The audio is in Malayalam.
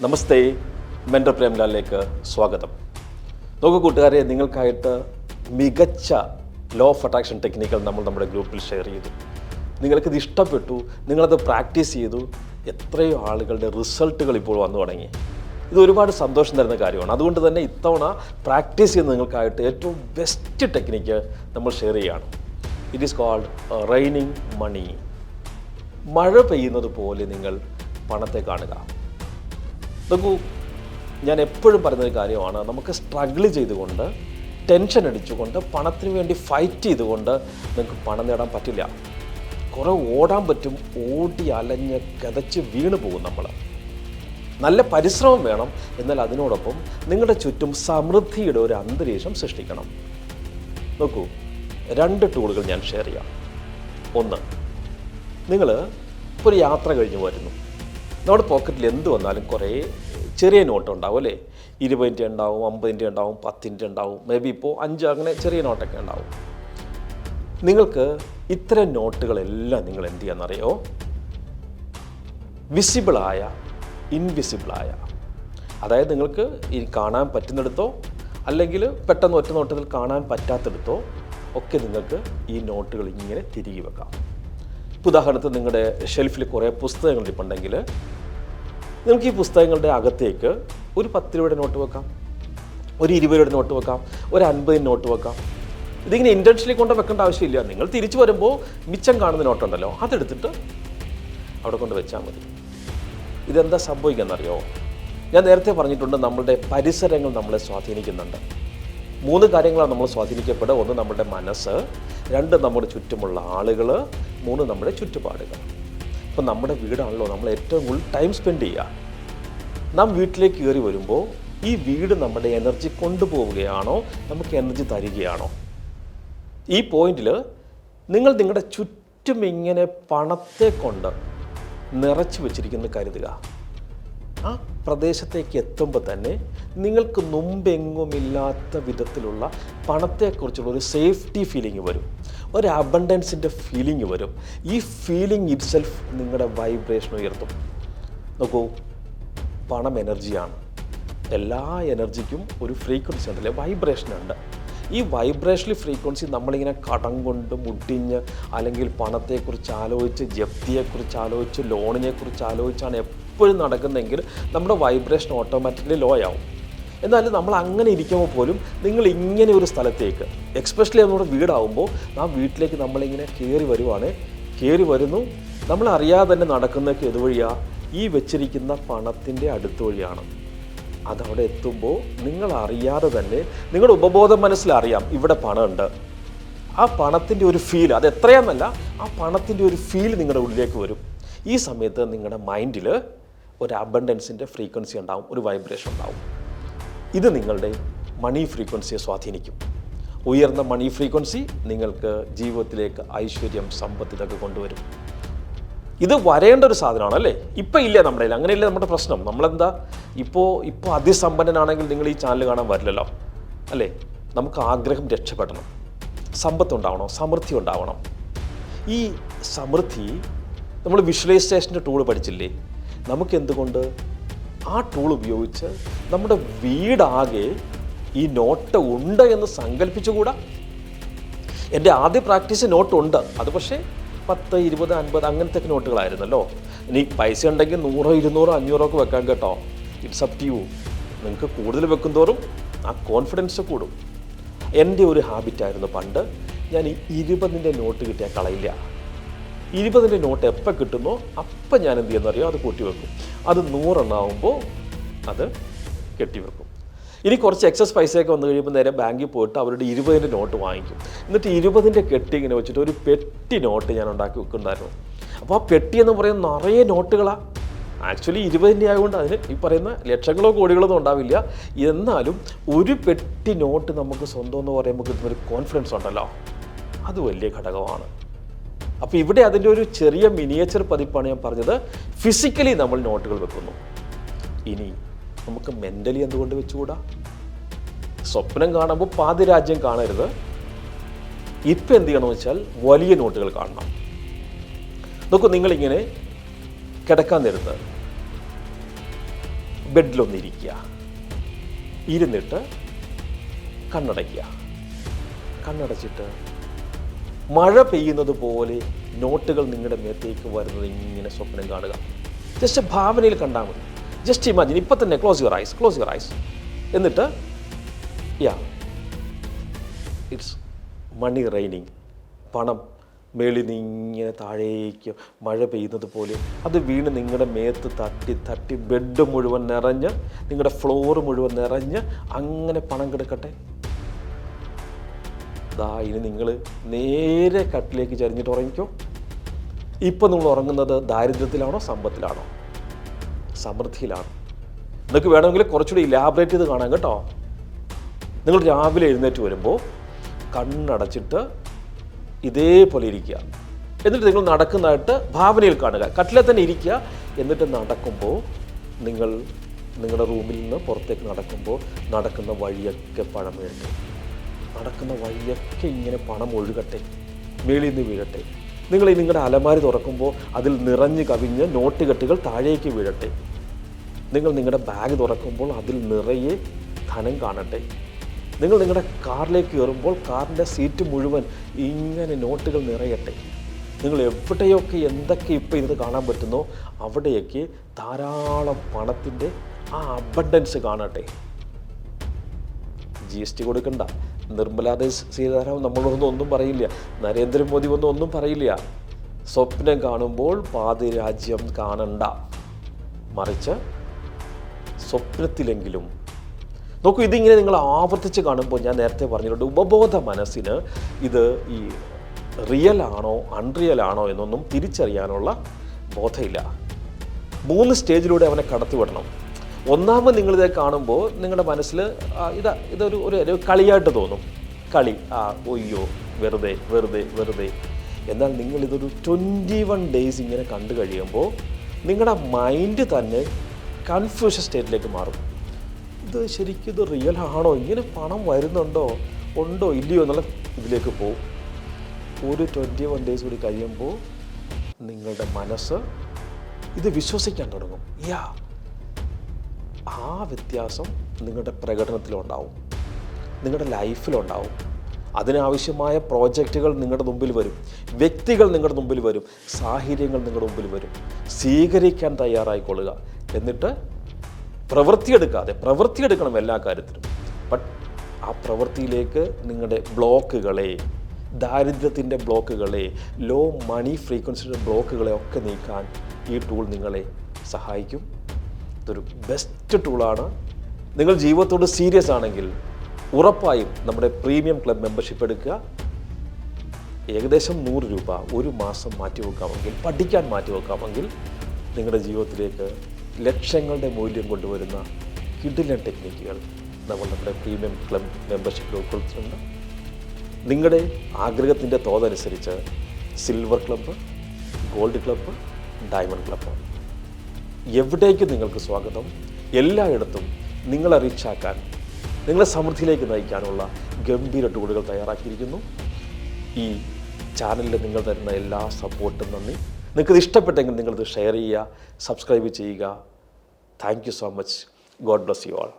നമസ്തേ മെൻഡർ പ്രേംലാലിലേക്ക് സ്വാഗതം. നോക്കൂ കൂട്ടുകാരെ നിങ്ങൾക്കായിട്ട് മികച്ച ലോ ഓഫ് അട്രാക്ഷൻ ടെക്നിക്കുകൾ നമ്മൾ നമ്മുടെ ഗ്രൂപ്പിൽ ഷെയർ ചെയ്തു. നിങ്ങൾക്കിത് ഇഷ്ടപ്പെട്ടു നിങ്ങളത് പ്രാക്ടീസ് ചെയ്തു എത്രയോ ആളുകളുടെ റിസൾട്ടുകൾ ഇപ്പോൾ വന്നു തുടങ്ങി. ഇത് ഒരുപാട് സന്തോഷം തരുന്ന കാര്യമാണ്. അതുകൊണ്ട് തന്നെ ഇത്തവണ പ്രാക്ടീസ് ചെയ്യുന്ന നിങ്ങൾക്കായിട്ട് ഏറ്റവും ബെസ്റ്റ് ടെക്നിക്ക് നമ്മൾ ഷെയർ ചെയ്യുകയാണ്. It is called raining money മഴ പെയ്യുന്നത് പോലെ നിങ്ങൾ പണത്തെ കാണുക. നോക്കൂ ഞാൻ എപ്പോഴും പറയുന്നൊരു കാര്യമാണ്. നമുക്ക് സ്ട്രഗിൾ ചെയ്തുകൊണ്ട് ടെൻഷൻ അടിച്ചുകൊണ്ട് പണത്തിന് വേണ്ടി ഫൈറ്റ് ചെയ്തുകൊണ്ട് നിങ്ങൾക്ക് പണം നേടാൻ പറ്റില്ല. കുറേ ഓടാൻ പറ്റും ഓടി അലഞ്ഞ് കിതച്ച് വീണ് പോകും നമ്മൾ നല്ല പരിശ്രമം വേണം എന്നാൽ അതിനോടൊപ്പം നിങ്ങളുടെ ചുറ്റും സമൃദ്ധിയുടെ ഒരു അന്തരീക്ഷം സൃഷ്ടിക്കണം. നോക്കൂ രണ്ട് ടൂളുകൾ ഞാൻ ഷെയർ ചെയ്യാം. ഒന്ന് നിങ്ങൾ ഒരു യാത്ര കഴിഞ്ഞ് വരുന്നു നമ്മുടെ പോക്കറ്റിൽ എന്ത് വന്നാലും കുറേ ചെറിയ നോട്ട് ഉണ്ടാവും അല്ലേ? ഇരുപതിന്റെ ഉണ്ടാവും അമ്പതിന്റെ ഉണ്ടാവും പത്തിന്റെ ഉണ്ടാവും മേ ബി ഇപ്പോൾ അഞ്ച് അങ്ങനെ ചെറിയ നോട്ടൊക്കെ ഉണ്ടാവും. നിങ്ങൾക്ക് ഇത്തരം നോട്ടുകളെല്ലാം നിങ്ങൾ എന്ത് ചെയ്യാന്നറിയോ? വിസിബിളായ ഇൻവിസിബിളായ അതായത് നിങ്ങൾക്ക് ഈ കാണാൻ പറ്റുന്നിടത്തോ അല്ലെങ്കിൽ പെട്ടെന്ന് ഒറ്റ നോട്ടത്തിൽ കാണാൻ പറ്റാത്തിടത്തോ ഒക്കെ നിങ്ങൾക്ക് ഈ നോട്ടുകൾ ഇങ്ങനെ തിരികെ വെക്കാം. ഉദാഹരണത്തിന് നിങ്ങളുടെ ഷെൽഫിൽ കുറേ പുസ്തകങ്ങൾ ഇരിപ്പുണ്ടെങ്കിൽ നിങ്ങൾക്ക് ഈ പുസ്തകങ്ങളുടെ അകത്തേക്ക് ഒരു പത്ത് രൂപയുടെ നോട്ട് വെക്കാം. ഒരു ഇരുപത് രൂപയുടെ നോട്ട് വെക്കാം. ഒരു അൻപതിന് നോട്ട് വെക്കാം. ഇതിങ്ങനെ ഇന്റൻഷനിൽ കൊണ്ട് വെക്കേണ്ട ആവശ്യമില്ല. നിങ്ങൾ തിരിച്ചു വരുമ്പോൾ മിച്ചം കാണുന്ന നോട്ടുണ്ടല്ലോ അതെടുത്തിട്ട് അവിടെ കൊണ്ട് വെച്ചാൽ മതി. ഇതെന്താ സംഭവിക്കുന്നറിയോ? ഞാൻ നേരത്തെ പറഞ്ഞിട്ടുണ്ട് നമ്മളുടെ പരിസരങ്ങൾ നമ്മളെ സ്വാധീനിക്കുന്നുണ്ട്. മൂന്ന് കാര്യങ്ങളാണ് നമ്മൾ സ്വാധീനിക്കപ്പെടുക. ഒന്ന് നമ്മുടെ മനസ്സ് രണ്ട് നമ്മുടെ ചുറ്റുമുള്ള ആളുകൾ മൂന്ന് നമ്മുടെ ചുറ്റുപാടുകൾ. ഇപ്പം നമ്മുടെ വീടാണല്ലോ. നമ്മൾ ഏറ്റവും കൂടുതൽ ടൈം സ്പെൻഡ് ചെയ്യുക. നാം വീട്ടിലേക്ക് കയറി വരുമ്പോൾ ഈ വീട് നമ്മുടെ എനർജി കൊണ്ടുപോവുകയാണോ? നമുക്ക് എനർജി തരികയാണോ? ഈ പോയിന്റിൽ നിങ്ങൾ നിങ്ങളുടെ ചുറ്റും ഇങ്ങനെ പണത്തെ കൊണ്ട് നിറച്ചു വെച്ചിരിക്കുന്നു കരുതുക. ആ പ്രദേശത്തേക്ക് എത്തുമ്പോൾ തന്നെ നിങ്ങൾക്ക് മുമ്പെങ്ങുമില്ലാത്ത വിധത്തിലുള്ള പണത്തെക്കുറിച്ചുള്ള ഒരു സേഫ്റ്റി ഫീലിംഗ് വരും. ഒരു അബണ്ടൻസിന്റെ ഫീലിംഗ് വരും. ഈ ഫീലിംഗ് ഇറ്റ്സെൽഫ് നിങ്ങളുടെ വൈബ്രേഷൻ ഉയർത്തും. നോക്കൂ പണം എനർജിയാണ് എല്ലാ എനർജിക്കും ഒരു ഫ്രീക്വൻസി ഉണ്ടല്ലേ? വൈബ്രേഷൻ ഉണ്ട്. ഈ വൈബ്രേഷണൽ ഫ്രീക്വൻസി നമ്മളിങ്ങനെ കടം കൊണ്ട് മുട്ടിഞ്ഞ് അല്ലെങ്കിൽ പണത്തെക്കുറിച്ച് ആലോചിച്ച് ജപ്തിയെക്കുറിച്ച് ആലോചിച്ച് ലോണിനെക്കുറിച്ച് ആലോചിച്ചാണ് എപ്പോഴും നടക്കുന്നതെങ്കിൽ നമ്മുടെ വൈബ്രേഷൻ ഓട്ടോമാറ്റിക്കലി ലോ ആവും. എന്നാൽ നമ്മൾ അങ്ങനെ ഇരിക്കുമ്പോൾ പോലും നിങ്ങൾ ഇങ്ങനെ ഒരു സ്ഥലത്തേക്ക് എക്സ്പെഷ്യലി നമ്മുടെ വീടാവുമ്പോൾ ആ വീട്ടിലേക്ക് നമ്മളിങ്ങനെ കയറി വരുവാണ്. കയറി വരുന്നു. നമ്മൾ അറിയാതെ തന്നെ നടക്കുന്നതൊക്കെ ഇതുവഴിയാണ് ഈ വെച്ചിരിക്കുന്ന പണത്തിന്റെ അടുത്ത വഴിയാണ്. അതവിടെ എത്തുമ്പോൾ നിങ്ങൾ അറിയാതെ തന്നെ നിങ്ങളുടെ ഉപബോധ മനസ്സിലറിയാം ഇവിടെ പണമുണ്ട്. ആ പണത്തിന്റെ ഒരു ഫീൽ അത് എത്രയാന്നല്ല ആ പണത്തിന്റെ ഒരു ഫീൽ നിങ്ങളുടെ ഉള്ളിലേക്ക് വരും. ഈ സമയത്ത് നിങ്ങളുടെ മൈൻഡിൽ ഒരു അബണ്ടൻസിന്റെ ഫ്രീക്വൻസി ഉണ്ടാവും ഒരു വൈബ്രേഷൻ ഉണ്ടാവും. ഇത് നിങ്ങളുടെ മണി ഫ്രീക്വൻസിയെ സ്വാധീനിക്കും. ഉയർന്ന മണി ഫ്രീക്വൻസി നിങ്ങൾക്ക് ജീവിതത്തിലേക്ക് ഐശ്വര്യം സമ്പത്ത് ഇതൊക്കെ കൊണ്ടുവരും. ഇത് വരേണ്ട ഒരു സാധനമാണ് അല്ലേ? ഇപ്പം ഇല്ല നമ്മുടെ കയ്യിൽ. അങ്ങനെയല്ലേ നമ്മുടെ പ്രശ്നം. നമ്മളെന്താ? ഇപ്പോൾ ഇപ്പോൾ അതിസമ്പന്നനാണെങ്കിൽ നിങ്ങൾ ഈ ചാനൽ കാണാൻ വരില്ലല്ലോ. അല്ലേ? നമുക്ക് ആഗ്രഹം രക്ഷപ്പെടണം. സമ്പത്ത് ഉണ്ടാവണം സമൃദ്ധി ഉണ്ടാവണം. ഈ സമൃദ്ധി നമ്മൾ വിഷ്വലൈസേഷന്റെ ടൂൾ പഠിച്ചില്ലേ? നമുക്ക് എന്തുകൊണ്ട് ആ ടൂൾ ഉപയോഗിച്ച് നമ്മുടെ വീടാകെ ഈ നോട്ട് ഉണ്ട് എന്ന് സങ്കല്പിച്ചുകൂടാ എന്റെ ആദ്യ പ്രാക്ടീസ് നോട്ട് ഉണ്ട്. അത് പക്ഷേ പത്ത് ഇരുപത് അൻപത് അങ്ങനത്തെ നോട്ടുകളായിരുന്നല്ലോ. ഇനി പൈസ ഉണ്ടെങ്കിൽ നൂറോ ഇരുന്നൂറോ അഞ്ഞൂറോ ഒക്കെ വെക്കാൻ കേട്ടോ. ഇറ്റ്സ് അപ് ടു യു നിങ്ങൾക്ക് കൂടുതൽ വെക്കും തോറും ആ കോൺഫിഡൻസ് കൂടും. എന്റെ ഒരു ഹാബിറ്റായിരുന്നു പണ്ട് ഞാൻ ഈ ഇരുപതിന്റെ നോട്ട് കിട്ടിയാൽ കളയില്ല. ഇരുപതിന്റെ നോട്ട് എപ്പോൾ കിട്ടുന്നോ അപ്പം ഞാൻ എന്ത് ചെയ്യുന്നറിയോ അത് കൂട്ടി വെക്കും. അത് നൂറെണ്ണാവുമ്പോൾ അത് കെട്ടിവെക്കും ഇനി കുറച്ച് എക്സസ് പൈസയൊക്കെ വന്നു കഴിയുമ്പോൾ നേരെ ബാങ്കിൽ പോയിട്ട് അവരുടെ ഇരുപതിന്റെ നോട്ട് വാങ്ങിക്കും. എന്നിട്ട് ഇരുപതിന്റെ കെട്ടി ഇങ്ങനെ വെച്ചിട്ട് ഒരു പെട്ടി നോട്ട് ഞാൻ ഉണ്ടാക്കി വെക്കുന്നുണ്ടായിരുന്നു. അപ്പോൾ ആ പെട്ടി എന്ന് പറയുന്ന നിറയെ നോട്ടുകളാണ് ആക്ച്വലി ഇരുപതിന്റെ ആയതുകൊണ്ട് അതിന് ഈ പറയുന്ന ലക്ഷങ്ങളോ കോടികളോ ഒന്നും ഉണ്ടാവില്ല. എന്നാലും ഒരു പെട്ടി നോട്ട് നമുക്ക് സ്വന്തം എന്ന് പറയുമ്പോൾ കിട്ടുന്ന ഒരു കോൺഫിഡൻസ് ഉണ്ടല്ലോ. അത് വലിയ ഘടകമാണ്. അപ്പോൾ ഇവിടെ അതിന്റെ ഒരു ചെറിയ മിനിയേച്ചർ പതിപ്പാണ് ഞാൻ പറഞ്ഞത്. ഫിസിക്കലി നമ്മൾ നോട്ടുകൾ വെക്കുന്നു. ഇനി നമുക്ക് മെന്റലി എന്തുകൊണ്ട് വെച്ചുകൂടാ? സ്വപ്നം കാണുമ്പോൾ പാതിരാജ്യം കാണരുത്. ഇപ്പം എന്ത് ചെയ്യണമെന്ന് വെച്ചാൽ വലിയ നോട്ടുകൾ കാണണം. നോക്കൂ നിങ്ങളിങ്ങനെ കിടക്കാൻ നേരത്ത് ബെഡിലൊന്നിരിക്കുക. ഇരുന്നിട്ട് കണ്ണടയ്ക്കുക. കണ്ണടച്ചിട്ട് മഴ പെയ്യുന്നത് പോലെ നോട്ടുകൾ നിങ്ങളുടെ മേത്തേക്ക് വരുന്നത് ഇങ്ങനെ സ്വപ്നം കാണുക. ജസ്റ്റ് ഭാവനയിൽ കണ്ടാൽ മതി. ജസ്റ്റ് ഇമാജിൻ ഇപ്പം തന്നെ close your eyes close your eyes എന്നിട്ട് യാ ഇറ്റ്സ് മണി റൈനിങ് പണം മേളിൽ ഇങ്ങനെ താഴേക്ക് മഴ പെയ്യുന്നത് പോലെ അത് വീണ് നിങ്ങളുടെ മേത്ത് തട്ടി തട്ടി ബെഡ് മുഴുവൻ നിറഞ്ഞ് നിങ്ങളുടെ ഫ്ലോർ മുഴുവൻ നിറഞ്ഞ് അങ്ങനെ പണം കിടക്കട്ടെ? ദാ ഇനി നിങ്ങൾ നേരെ കട്ടിലേക്ക് ചരിഞ്ഞിട്ട് ഉറങ്ങിക്കോ. ഇപ്പം നിങ്ങൾ ഉറങ്ങുന്നത് ദാരിദ്ര്യത്തിലാണോ സമ്പത്തിലാണോ? സമൃദ്ധിയിലാണ്. നിങ്ങൾക്ക് വേണമെങ്കിൽ കുറച്ചുകൂടി ഇലാബറേറ്റ് ചെയ്ത് കാണാം കേട്ടോ. നിങ്ങൾ രാവിലെ എഴുന്നേറ്റ് വരുമ്പോൾ കണ്ണടച്ചിട്ട് ഇതേപോലെ ഇരിക്കുക. എന്നിട്ട് നിങ്ങൾ നടക്കുന്നതായിട്ട് ഭാവനയിൽ കാണുക. കട്ടിലെ തന്നെ ഇരിക്കുക. എന്നിട്ട് നടക്കുമ്പോൾ നിങ്ങൾ നിങ്ങളുടെ റൂമിൽ നിന്ന് പുറത്തേക്ക് നടക്കുമ്പോൾ നടക്കുന്ന വഴിയൊക്കെ വീഴട്ടെ നടക്കുന്ന വഴിയൊക്കെ ഇങ്ങനെ പണം ഒഴുകട്ടെ മേളിൽ നിന്ന് വീഴട്ടെ. നിങ്ങൾ ഈ നിങ്ങളുടെ അലമാരി തുറക്കുമ്പോൾ അതിൽ നിറഞ്ഞു കവിഞ്ഞ് നോട്ട് കെട്ടുകൾ താഴേക്ക് വീഴട്ടെ. നിങ്ങൾ നിങ്ങളുടെ ബാഗ് തുറക്കുമ്പോൾ അതിൽ നിറയെ ധനം കാണട്ടെ. നിങ്ങൾ നിങ്ങളുടെ കാറിലേക്ക് കയറുമ്പോൾ കാറിന്റെ സീറ്റ് മുഴുവൻ ഇങ്ങനെ നോട്ടുകൾ നിറയട്ടെ. നിങ്ങൾ എവിടെയൊക്കെ എന്തൊക്കെ ഇപ്പോൾ ഇത് കാണാൻ പറ്റുന്നോ അവിടെയൊക്കെ ധാരാളം പണത്തിന്റെ ആ അബണ്ടൻസ് കാണട്ടെ. ജി എസ് ടി കൊടുക്കണ്ട. നിർമ്മലാ സീതാരാമൻ നമ്മളൊന്നും ഒന്നും പറയില്ല. നരേന്ദ്രമോദി ഒന്നും ഒന്നും പറയില്ല. സ്വപ്നം കാണുമ്പോൾ പാതി രാജ്യം കാണണ്ട. മറിച്ച് സ്വപ്നത്തിലെങ്കിലും. നോക്കൂ ഇതിങ്ങനെ നിങ്ങൾ ആവർത്തിച്ച് കാണുമ്പോൾ ഞാൻ നേരത്തെ പറഞ്ഞിട്ടുണ്ട് ഉപബോധ മനസ്സിന് ഇത് ഈ റിയൽ ആണോ അൺറിയൽ ആണോ എന്നൊന്നും തിരിച്ചറിയാനുള്ള ബോധമില്ല മൂന്ന് സ്റ്റേജിലൂടെ അവനെ കടത്തിവിടണം. ഒന്നാമത് നിങ്ങളിത് കാണുമ്പോൾ നിങ്ങളുടെ മനസ്സിൽ ഇതാ ഇതൊരു ഒരു ഒരു കളിയായിട്ട് തോന്നും. കളി ആ ഒയ്യോ വെറുതെ വെറുതെ വെറുതെ. എന്നാൽ നിങ്ങളിതൊരു ട്വന്റി വൺ ഡേയ്സ് ഇങ്ങനെ കണ്ടു കഴിയുമ്പോൾ നിങ്ങളുടെ മൈൻഡ് തന്നെ കൺഫ്യൂഷൻ സ്റ്റേറ്റിലേക്ക് മാറും. ഇത് ശരിക്കും ഇത് റിയൽ ആണോ? ഇങ്ങനെ പണം വരുന്നുണ്ടോ? ഉണ്ടോ? ഇല്ലയോ എന്നുള്ള ഇതിലേക്ക് പോകും ഒരു ട്വന്റി വൺ ഡേയ്സ് കൂടി കഴിയുമ്പോൾ നിങ്ങളുടെ മനസ്സ് ഇത് വിശ്വസിക്കാൻ തുടങ്ങും. യാ ആ വ്യത്യാസം നിങ്ങളുടെ പ്രകടനത്തിലുണ്ടാവും. നിങ്ങളുടെ ലൈഫിലുണ്ടാവും. അതിനാവശ്യമായ പ്രോജക്റ്റുകൾ നിങ്ങളുടെ മുമ്പിൽ വരും. വ്യക്തികൾ നിങ്ങളുടെ മുമ്പിൽ വരും. സാഹചര്യങ്ങൾ നിങ്ങളുടെ മുമ്പിൽ വരും. സ്വീകരിക്കാൻ തയ്യാറായിക്കൊള്ളുക. എന്നിട്ട് പ്രവൃത്തിയെടുക്കാതെ പ്രവൃത്തിയെടുക്കണം എല്ലാ കാര്യത്തിലും. ബട്ട് ആ പ്രവൃത്തിയിലേക്ക് നിങ്ങളുടെ ബ്ലോക്കുകളെ ദാരിദ്ര്യത്തിന്റെ ബ്ലോക്കുകളെ ലോ മണി ഫ്രീക്വൻസിയുടെ ബ്ലോക്കുകളെ ഒക്കെ നീക്കാൻ ഈ ടൂൾ നിങ്ങളെ സഹായിക്കും. ഇതൊരു ബെസ്റ്റ് ടൂളാണ് നിങ്ങൾ ജീവിതത്തോട് സീരിയസ് ആണെങ്കിൽ ഉറപ്പായും നമ്മുടെ പ്രീമിയം ക്ലബ് മെമ്പർഷിപ്പ് എടുക്കുക. ഏകദേശം നൂറ് രൂപ ഒരു മാസം മാറ്റിവെക്കാമെങ്കിൽ പഠിക്കാൻ മാറ്റിവെക്കാമെങ്കിൽ നിങ്ങളുടെ ജീവിതത്തിലേക്ക് ലക്ഷങ്ങളുടെ മൂല്യം കൊണ്ടുവരുന്ന കിഡിലൻ ടെക്നിക്കുകൾ നമ്മൾ നമ്മുടെ പ്രീമിയം ക്ലബ് മെമ്പർഷിപ്പിൽ ഉൾക്കൊള്ളിച്ചിട്ടുണ്ട് നിങ്ങളുടെ ആഗ്രഹത്തിന്റെ തോതനുസരിച്ച് silver club gold club diamond club എവിടേക്ക് നിങ്ങൾക്ക് സ്വാഗതം. എല്ലായിടത്തും നിങ്ങളെ റീച്ചാക്കാൻ നിങ്ങളെ സമൃദ്ധിയിലേക്ക് നയിക്കാനുള്ള ഗംഭീര ടൂളുകൾ തയ്യാറാക്കിയിരിക്കുന്നു. ഈ ചാനലിൽ നിങ്ങൾ തരുന്ന എല്ലാ സപ്പോർട്ടും നന്ദി. നിങ്ങൾക്കിത് ഇഷ്ടപ്പെട്ടെങ്കിൽ നിങ്ങളിത് ഷെയർ ചെയ്യുക സബ്സ്ക്രൈബ് ചെയ്യുക. Thank you so much God bless you all